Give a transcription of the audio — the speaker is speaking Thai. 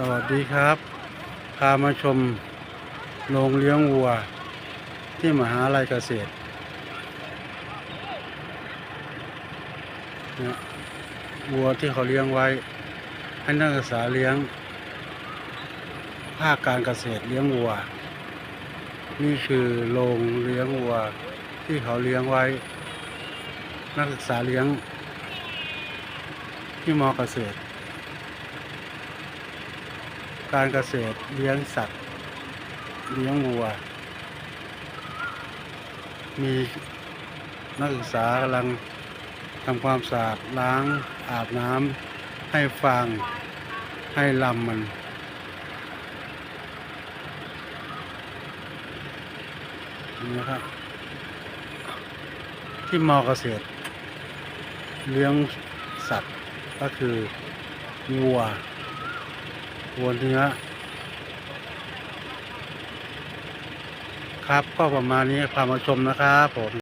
สวัสดีครับ พามาชมโรงเลี้ยงวัว ที่มหาลัยเกษตรเนี่ยวัวที่เขาเลี้ยงไว้ ให้นักศึกษาเลี้ยง ภาคการเกษตรเลี้ยงวัว นี่คือโรงเลี้ยงวัว ที่เขาเลี้ยงไว้ นักศึกษาเลี้ยง ที่มอเกษตร การเกษตรเลี้ยงสัตว์ เลี้ยงวัว มีนักศึกษากำลังทำความสะอาดล้างอาบน้ำให้ฟางให้ลำมันนี่นะครับ ที่มอเกษตร เลี้ยงสัตว์ก็คือวัว วัวเนื้อ ครับก็ประมาณนี้พามาชมนะครับผม